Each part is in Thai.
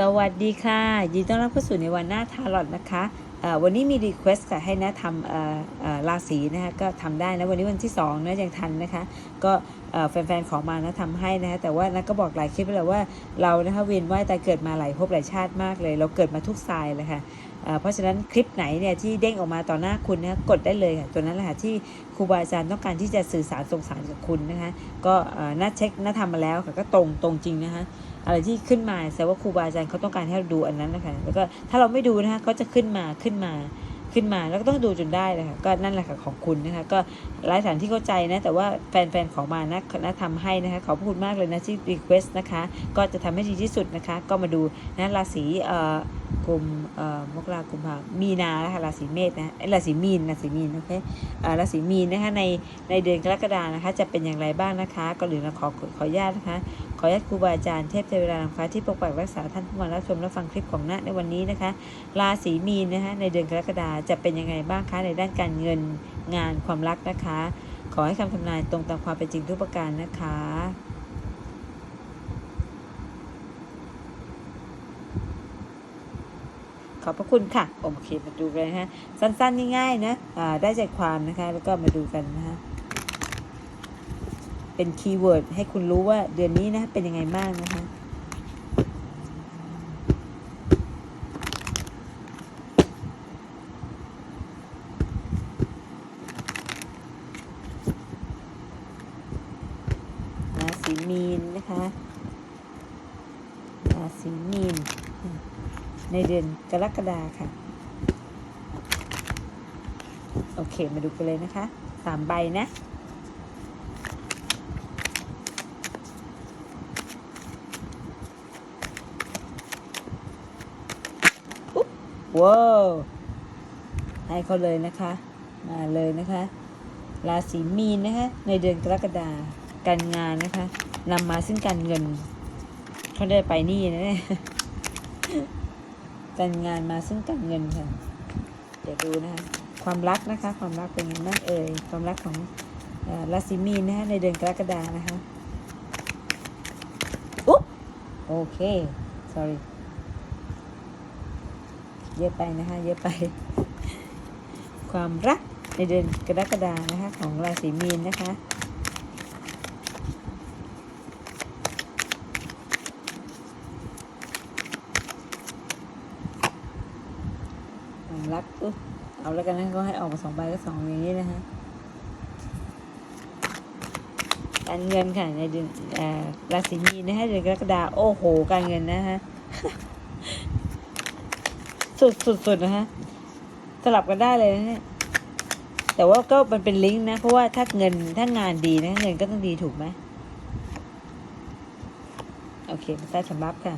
สวัสดีค่ะ ยินดีต้อนรับเข้าสู่ในวันหน้าทารอตนะคะ วันนี้มีรีเควสต์ค่ะให้นะทำราศีนะคะก็ทำได้นะ วันนี้วันที่2นะยังทันนะคะ ก็แฟนๆ ขอมานะทำให้นะคะแต่ว่านะก็บอกหลายคลิปแล้วว่าเรานะคะเวียนว่ายแต่เกิดมาหลายภพหลายชาติมากเลย เราเกิดมาทุกทรายเลยค่ะเพราะฉะนั้นคลิปไหนเนี่ยที่เด้งออกมาต่อหน้าคุณนะะกดได้เลยค่ะตัวนั้นแหละค่ะที่ครูบาอาจารย์ต้องการที่จะสื่อสารส่งสารกับคุณนะคะก็น่าเช็คน่าทำมาแล้วค่ะก็ตรงตรงจริงนะคะ อะไรที่ขึ้นมาแสดงว่าครูบาอาจารย์เขาต้องการให้เราดูอันนั้นนะคะแล้วก็ถ้าเราไม่ดูนะคะก็จะขึ้นมาขึ้นมาขึ้นมาแล้วก็ต้องดูจนได้เลยค่ะก็นั่นแหละค่ะของคุณนะคะก็หลายฐานที่เข้าใจนะแต่ว่าแฟนๆของมานะนะทำให้นะคะขอบคุณมากเลยนะที่รีเควสต์นะคะก็จะทำให้ดีที่สุดนะคะก็มาดูนะราศีเอ่อกลุ่มเอ่อมกรากุมภามีนานะคะราศีเมษนะเอ้ยราศีมีนราศีมีนโอเคเอ่อราศีมีนนะคะในในเดือนกรกฎานะคะจะเป็นอย่างไรบ้างนะคะก่อนอื่นเราขอขออนุญาตนะคะ ออนุญาตครูบาอาจารย์เทพเทวดานางฟ้าที่ปกปักรักษาท่านผู้มารับชมและฟังคลิปของณในวันนี้นะคะ ราศีมีนนะคะในเดือนกรกฎาจะเป็นยังไงบ้างคะในด้านการเงินงานความรักนะคะ ขอให้คำทำนายตรงตามความเป็นจริงทุกประการนะคะขอบพระคุณค่ะ โอเค มาดูเลยนะฮะ สั้นๆ ง่ายๆ นะ ได้ใจความนะคะ แล้วก็มาดูกันนะฮะ เป็นคีย์เวิร์ดให้คุณรู้ว่าเดือนนี้นะเป็นยังไงบ้างนะคะราศีมีนนะคะราศีมีน ในเดือนกรกฎาค่ะ โอเค มาดูกันเลยนะคะสามใบนะ ว้าวให้เขาเลยนะคะ มาเลยนะคะ ราศีมีนนะคะ ในเดือนกรกฎาการงานนะคะนำมาซึ่งการเงินเขาได้ไปนี่นะเนี่ยการงานมาซึ่งการเงินค่ะ เดี๋ยวดูนะคะ ความรักนะคะ ความรักเป็นยังไงบ้างเอ่ย ความรักของราศีมีนนะคะในเดือนกรกฎานะคะอุ๊บโอเค sorry เยอะไปนะคะเยอะไป ความรักในเดือนกรกฎานะคะของราศีมีนนะคะความรักอุ๊เอาแล้วกันนะก็ให้ออกมาสองใบก็สองอย่างนี้นะคะการเงินค่ะในเดือนราศีมีนนะคะเดือนกรกฎาโอ้โห การเงินนะคะ สุดสุดสุดนะคะสลับกันได้เลยนะเนี่ยแต่ว่าก็มันเป็นลิงก์นะ เพราะว่าถ้าเงินถ้างานดีนะ เงินก็ต้องดีถูกไหมโอเคใต้สำรับค่ะ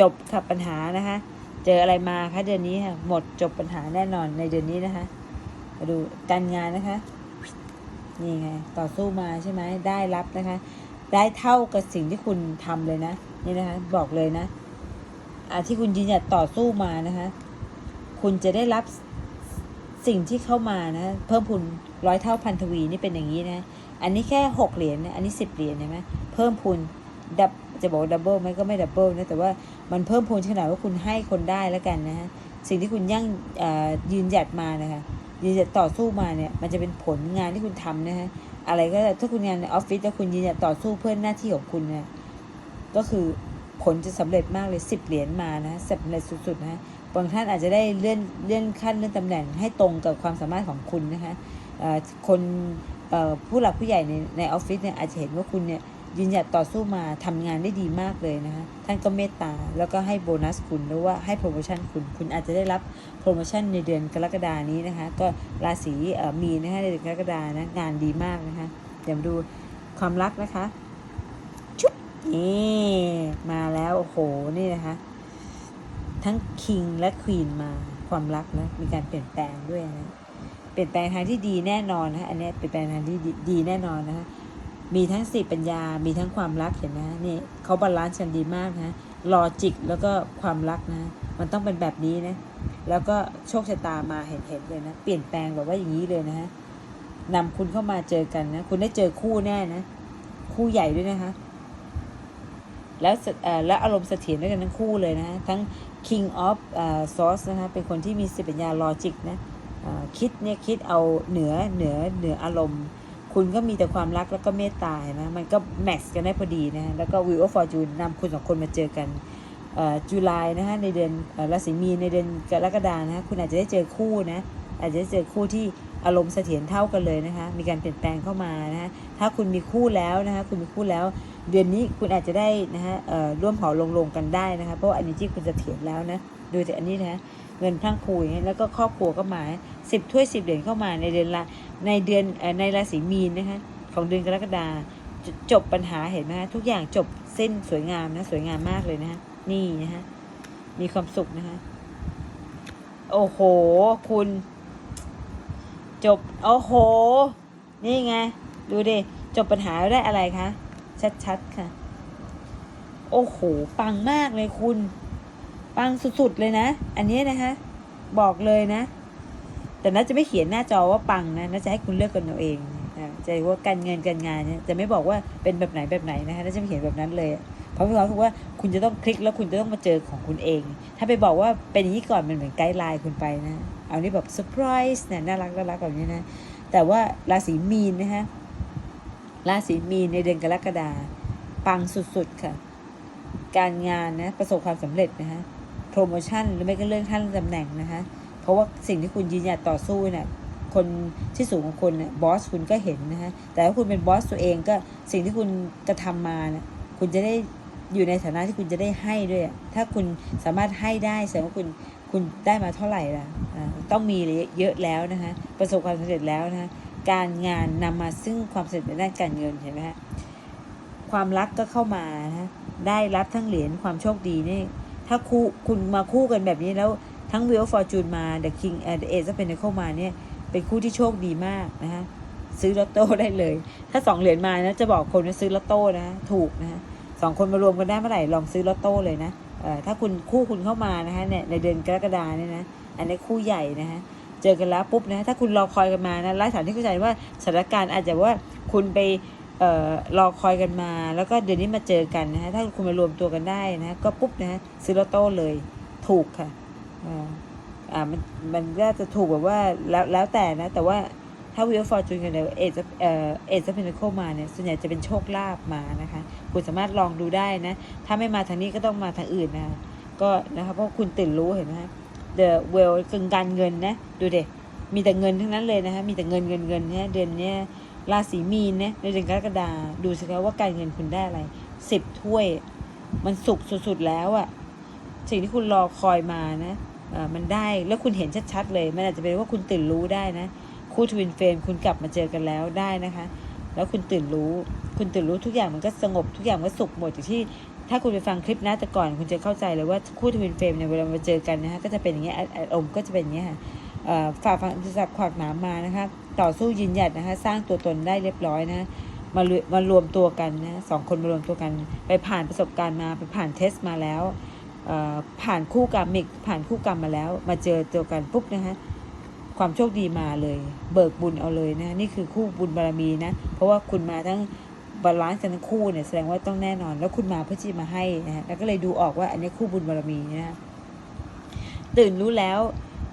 จบค่ะปัญหานะคะ เจออะไรมาคะเดือนนี้ค่ะ หมดจบปัญหาแน่นอนในเดือนนี้นะคะ มาดูการงานนะคะ นี่ไง ต่อสู้มาใช่ไหม ได้รับนะคะ ได้เท่ากับสิ่งที่คุณทำเลยนะ นี่นะคะ บอกเลยนะอ่าที่คุณยืนหยัดต่อสู้มานะคะ คุณจะได้รับสิ่งที่เข้ามานะ เพิ่มพูนร้อยเท่าพันทวีนี่เป็นอย่างนี้นะ อันนี้แค่หกเหรียญนะอันนี้สิบเหรียญเห็นไหมเพิ่มพูนดับจะบอกดับเบิลไหมก็ไม่ดับเบิลนะแต่ว่ามันเพิ่มพูนขนาดว่าคุณให้คนได้แล้วกันนะฮะสิ่งที่คุณยั่งยืนหยัดมานะคะยืนหยัดต่อสู้มาเนี่ยมันจะเป็นผลงานที่คุณทำนะฮะอะไรก็ได้ถ้าคุณงานในออฟฟิศแล้วคุณยืนหยัดต่อสู้เพื่อหน้าที่ของคุณเนี่ยก็คือผลจะสำเร็จมากเลยสิบเหรียญมานะสำเร็จสุดๆนะะ บางท่านอาจจะได้เลื่อนเลื่อนขั้นเลื่อนตำแหน่งให้ตรงกับความสามารถของคุณนะคะคนผู้หลักผู้ใหญ่ในในออฟฟิศเนี่ยอาจจะเห็นว่าคุณเนี่ยยืนหยัดต่อสู้มาทำงานได้ดีมากเลยนะคะท่านก็เมตตาแล้วก็ให้โบนัสคุณหรือว่าให้โปรโมชั่นคุณ คุณอาจจะได้รับโปรโมชั่นในเดือนกรกฎานี้นะคะ ก็ราศีมีนนะคะในเดือนกรกฎานะงานดีมากนะคะเดี๋ยวมาดูความรักนะคะชุบนี่มาแล้วโอ้โหนี่นะคะ ทั้งคิงและควีนมาความรักนะมีการเปลี่ยนแปลงด้วยนะเปลี่ยนแปลงทางที่ดีแน่นอนนะอันนี้เปลี่ยนแปลงทางที่ดีแน่นอนนะมีทั้งสติปัญญา มีทั้งความรักเห็นไหมนี่เขาบาลานซ์กันดีมากนะลอจิกแล้วก็ความรักนะ มันต้องเป็นแบบนี้นะ แล้วก็โชคชะตามาเห็นเห็นเลยนะ เปลี่ยนแปลงแบบว่าอย่างนี้เลยนะฮะนำคุณเข้ามาเจอกันนะ คุณได้เจอคู่แน่นะ คู่ใหญ่ด้วยนะคะ แล้วและอารมณ์เสถียรด้วยกันทั้งคู่เลยนะ ทั้ง King of เอ่อ Source นะฮะเป็นคนที่มีสติปัญญาลอจิกนะคิดเนี่ยคิดเอาเหนือเหนือเหนืออารมณ์ คุณก็มีแต่ความรักแล้วก็เมตตาเห็นไหมมันก็แม็กซ์กันได้พอดีนะะแล้วก็ Wheel of Fortune นำคุณสองคนมาเจอกันจุลายนะฮะในเดือนราศีมีในเดือนกรกฎานะะคุณอาจจะได้เจอคู่นะอาจจะได้เจอคู่ที่อารมณ์เสถียรเท่ากันเลยนะคะมีการเปลี่ยนแปลงเข้ามานะฮะถ้าคุณมีคู่แล้วนะคะคุณมีคู่แล้ว เดือนนี้คุณอาจจะได้นะฮะร่วมเผาลงลงกันได้นะคะเพราะว่าอันนี้ที่คุณจะเถียรแล้วนะดูแต่อันนี้นะเงินพรั่งพรูยแล้วก็ครอบครัวก็มาสิบถ้วยสิบเหรียญเข้ามาในเดือนละในเดือนในราศีมีนนะคะของเดือนกรกฎาจจบปัญหาเห็นไหมฮะทุกอย่างจบเส้นสวยงามนะสวยงามมากเลยนะฮะนี่นะฮะมีความสุขนะฮะโอ้โห คุณ จบ โอ้โห นี่ไง ดูดิ จบปัญหาได้อะไรคะ ชัดๆค่ะ โอ้โห ปังมากเลยคุณ ปังสุดๆเลยนะ อันนี้นะคะ บอกเลยนะ แต่น่าจะไม่เขียนหน้าจอว่าปังนะน่าจะให้คุณเลือกกันเอาเองจะว่าการเงินการงานเนี่ยจะไม่บอกว่าเป็นแบบไหนแบบไหนนะคะน่าจะไม่เขียนแบบนั้นเลยเพราะพี่ควาว่าคุณจะต้องคลิกแล้วคุณจะต้องมาเจอของคุณเอง ถ้าไปบอกว่าเป็นอย่างนี้ก่อนมันเหมือนไกด์ไลน์คุณไปนะ เอานี่แบบเซอร์ไพรส์เนี่ยน่ารักน่ารักแบบนี้นะ แต่ว่าราศีมีนนะคะ ราศีมีนในเดือนกรกฎาปังสุดๆค่ะ การงานนะประสบความสำเร็จนะคะโปรโมชั่นหรือไม่ก็เรื่องขั้นตำแหน่งนะคะ เพราะว่าสิ่งที่คุณยืนหยัดต่อสู้เนี่ยคนที่สูงของคุณเนี่ยบอสคุณก็เห็นนะคะแต่ถ้าคุณเป็นบอสตัวเองก็สิ่งที่คุณกระทำมาเนี่ยคุณจะได้อยู่ในฐานะที่คุณจะได้ให้ด้วย ถ้าคุณสามารถให้ได้แสดงว่าคุณคุณได้มาเท่าไหร่ล่ะ ต้องมีเยอะแล้วนะคะ ประสบความสำเร็จแล้วนะคะ การงานนำมาซึ่งความสำเร็จในด้านการเงินเห็นไหมฮะความรักก็เข้ามานะได้รับทั้งเหรียญความโชคดีนี่ ถ้าคู่คุณมาคู่กันแบบนี้แล้วทั้ง Wheel of Fortune มา The King เอ่อ The Ace of Pentacles มาเนี่ย เป็นคู่ที่โชคดีมากนะฮะซื้อลอตโต้ได้เลย ถ้าสองเหรียญมานะจะบอกคนว่าซื้อลอตโต้นะถูกนะสองคนมารวมกันได้เมื่อไหร่ลองซื้อลอตโต้เลยนะเอ่อถ้าคุณคู่คุณเข้ามานะฮะเนี่ยในเดือนกรกฎาเนี่ยนะอันนี้คู่ใหญ่นะฮะ จอกันแล้วปุ๊บนะถ้าคุณรอคอยกันมานะไล่ฐานที่เข้าใจว่าสถานการณ์อาจจะว่าคุณไปเอ่อรอคอยกันมา แล้วก็เดี๋ยวนี้มาเจอกันนะฮะถ้าคุณมารวมตัวกันได้นะก็ปุ๊บนะฮะซื้อลอตโต้เลยถูกค่ะอ่าอ่ามันมันก็จะถูกแบบว่าแล้วแล้วแต่นะ แต่ว่าถ้าวิวฟอร์จูนกันเนี่ยเอจเอ่อเอจเพนโคมาเนี่ยส่วนใหญ่จะเป็นโชคลาภมานะคะคุณสามารถลองดูได้นะ ถ้าไม่มาทางนี้ก็ต้องมาทางอื่นนะก็นะคะเพราะคุณตื่นรู้เห็นไหมะ The Well คือการเงินนะ ดูเด็มีแต่เงินทั้งนั้นเลยนะคะมีแต่เงินเงินเงินเนี่ยเดือนเนี้ยราศีมีนเนี่ยในเดือนกรกฎาดูสิคะว่าการเงินคุณได้อะไรสิบถ้วย มันสุกสุดๆแล้วอะสิ่งที่คุณรอคอยมานะเออมันได้แล้วคุณเห็นชัดๆเลย มันอาจจะเป็นว่าคุณตื่นรู้ได้นะคู่ทวินเฟรมคุณกลับมาเจอกันแล้วได้นะคะ แล้วคุณตื่นรู้ คุณตื่นรู้ทุกอย่างมันก็สงบทุกอย่างมันก็สุขหมดอย่างที่ ถ้าคุณไปฟังคลิปนะแต่ก่อนคุณจะเข้าใจเลยว่าคู่ทวินเฟรมเนี่ยเวลามาเจอกันนะฮะก็จะเป็นอย่างเงี้ยอารมณ์ก็จะเป็นอย่างเงี้ยค่ะเอ่อฝ่าฟันอุปสรรคขวากหนามมานะคะต่อสู้ยืนหยัดนะคะสร้างตัวตนได้เรียบร้อยนะมารวมารวมตัวกันนะสองคนมารวมตัวกัน ไปผ่านประสบการณ์มาไปผ่านเทสมาแล้วเอ่อผ่านคู่กรรมิกผ่านคู่กรรมมาแล้ว มาเจอตัวกันปุ๊บนะคะความโชคดีมาเลย เบิกบุญเอาเลยนะนี่คือคู่บุญบารมีนะ เพราะว่าคุณมาทั้ง บาลานซ์กันทั้งคู่เนี่ยแสดงว่าต้องแน่นอน แล้วคุณมาเพื่อที่มาให้นะฮะแล้วก็เลยดูออกว่าอันนี้คู่บุญบารมีนะตื่นรู้แล้ว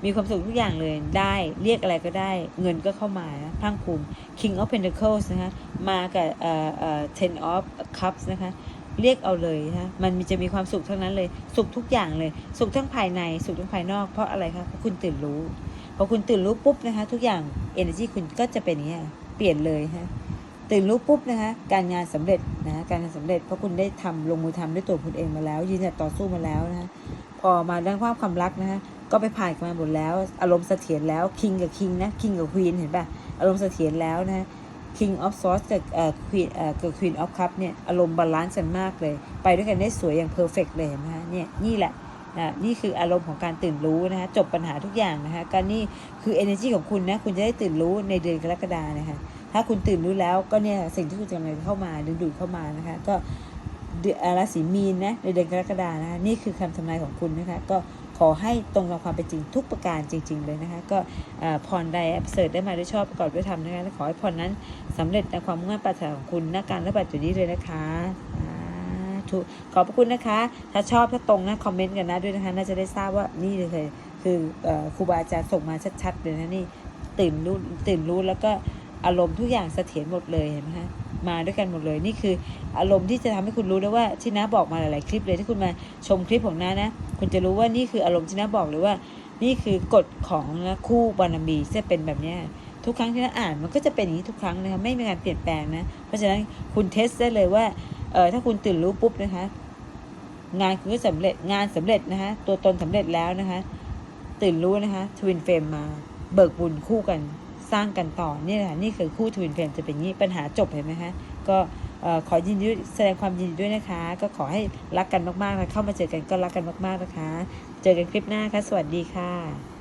มีความสุขทุกอย่างเลยได้เรียกอะไรก็ได้ เงินก็เข้ามานะพรังภูมิ King of Pentacles นะคะมากับเอ่อเอ่อ Ten of Cups นะคะเรียกเอาเลยนะมันมีจะมีความสุขทั้งนั้นเลย สุขทุกอย่างเลย สุขทั้งภายใน สุขทั้งภายนอก เพราะอะไรคะ เพราะคุณตื่นรู้ พอคุณตื่นรู้ปุ๊บนะคะ ทุกอย่าง energy คุณก็จะเป็นอย่างนี้เปลี่ยนเลยฮะ ตื่นรู้ปุ๊บนะคะการงานสำเร็จนะการงานสำเร็จเพราะคุณได้ทำลงมือทำด้วยตัวคุณเองมาแล้ว ยืนหยัดต่อสู้มาแล้วนะคะพอมาด้านความความรักนะฮะก็ไปผ่านกันมาหมดแล้ว อารมณ์เสถียรแล้วคิงกับคิงนะคิงกับควีนเห็นป่ะอารมณ์เสถียรแล้วนะ King of Swords กับเอ่อ Queen เอ่อกับ Queen of Cup เนี่ยอารมณ์บาลานซ์กันมากเลย ไปด้วยกันได้สวยอย่างเพอร์เฟกเลยนไหมฮะเนี่ยนี่แหละนะนี่คืออารมณ์ของการตื่นรู้นะฮะจบปัญหาทุกอย่างนะคะการนี่คือ energy ของคุณนะคุณจะได้ตื่นรู้ในเดือนกรกฎานะคะ ถ้าคุณตื่นรู้แล้วก็เนี่ยสิ่งที่คุณกำลังเข้ามาดึงดูดเข้ามานะคะ ก็เดือนราศีมีนนะในเดือนกรกฎานะคะนี่คือคำทำนายของคุณนะคะ ก็ขอให้ตรงกับความเป็นจริงทุกประการจริง ๆ เลยนะคะ ก็ผ่อพรใดเสริฐได้มาด้วยชอบประกอบด้วยธรรมนะคะและขอให้พรนั้นสำเร็จในความมุ่งมั่นปรารถนาของคุณหน้าการและบัตรจุดนี้เลยนะคะสาธุธุขอบพระคุณนะคะ ถ้าชอบถ้าตรงนะคอมเมนต์กันนะด้วยนะคะ น่าจะได้ทราบว่านี่เลยคือเอ่อครูบาอาจารย์ส่งมาชัดๆเลยนะนี่ตื่นรู้ตื่นรู้แล้วก็ อารมณ์ทุกอย่างเสถียรหมดเลยเห็นไหมคะมาด้วยกันหมดเลยนี่คือ อารมณ์ที่จะทำให้คุณรู้ได้ว่าที่น้าบอกมาหลายๆคลิปเลยที่คุณมาชมคลิปของน้านะ คุณจะรู้ว่านี่คืออารมณ์ที่น้าบอกเลยว่า นี่คือกฎของคู่บารมีจะเป็นแบบนี้ทุกครั้งที่น้าอ่านมันก็จะเป็นอย่างนี้ทุกครั้งนะคะไม่มีการเปลี่ยนแปลงนะ เพราะฉะนั้นคุณเทสได้เลยว่าเออถ้าคุณตื่นรู้ปุ๊บนะคะ งานคุณก็สำเร็จงานสำเร็จนะคะตัวตนสำเร็จแล้วนะคะ ตื่นรู้นะคะทวินเฟรมมา เบิกบุญคู่กัน สร้างกันต่อนี่แหละนี่คือคู่ทวินเฟรมจะเป็นงี้ปัญหาจบเห็นไหมคะก็ขอยินดีแสดงความยินดีด้วยนะคะ ก็ขอให้รักกันมากๆนะเข้ามาเจอกันก็รักกันมากๆนะคะ เจอกันคลิปหน้าค่ะสวัสดีค่ะ